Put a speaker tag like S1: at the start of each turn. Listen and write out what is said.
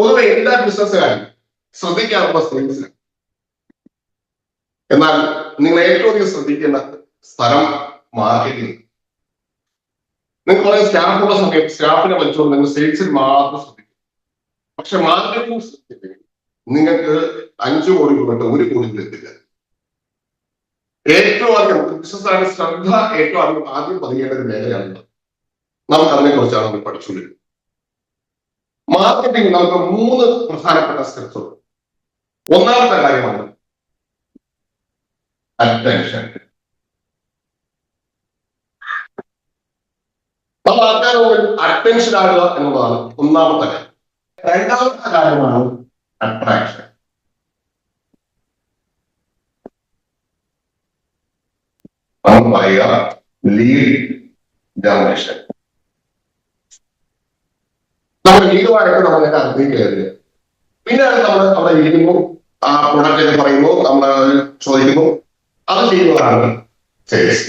S1: പൊതുവെ എല്ലാ ബിസിനസ്സുകാരും ശ്രദ്ധിക്കാറുള്ള സെയിൽസ് എന്നാൽ നിങ്ങൾ ഏറ്റവും അധികം ശ്രദ്ധിക്കേണ്ട സ്ഥലം മാർക്കറ്റിംഗ് നിങ്ങൾ പറയുന്ന സ്റ്റാഫുള്ള സമയം സ്റ്റാഫിനെ വലിച്ചുകൊണ്ട് നിങ്ങൾ സെയിൽസിൽ മാത്രം ശ്രദ്ധിക്കും പക്ഷെ മാർക്കറ്റിംഗ് ശ്രദ്ധിച്ചില്ലെങ്കിൽ നിങ്ങൾക്ക് അഞ്ചു കോടി രൂപ ഒരു കോടി എത്തില്ല. ഏറ്റവും അധികം ബിസിനസ്സാണ് ശ്രദ്ധ ഏറ്റവും അധികം ആദ്യം പതിയേണ്ട ഒരു മേഖലയാണ് നമുക്ക് അതിനെ കുറിച്ചാണ് നമ്മൾ പഠിച്ചുകൊണ്ടിരുന്നത് മാർക്കറ്റിംഗ് നമുക്ക് മൂന്ന് പ്രധാനപ്പെട്ട സ്റ്റെപ്സ് ഉണ്ട്. ഒന്നാമത്തെ കാര്യമാണ് അറ്റൻഷൻ നമ്മൾ ആൾക്കാരുടെ അറ്റൻഷൻ ആകുക എന്നുള്ളതാണ് ഒന്നാമത്തെ കാര്യം. രണ്ടാമത്തെ കാര്യമാണ് അട്രാക്ഷൻ നമ്മൾ പറയുക ലീഡ് ജനറേഷൻ നമ്മൾ ലീഡുമായിട്ട് നമ്മൾ അതിന്റെ അകത്തേക്ക് കയറുക പിന്നെ നമ്മൾ അവിടെ ഇരിക്കുന്നു ആ പ്രൊഡക്റ്റ് പറയുന്നു നമ്മൾ ചോദിക്കുന്നു അത് ചെയ്യുന്നതാണ് സെയിൽസ്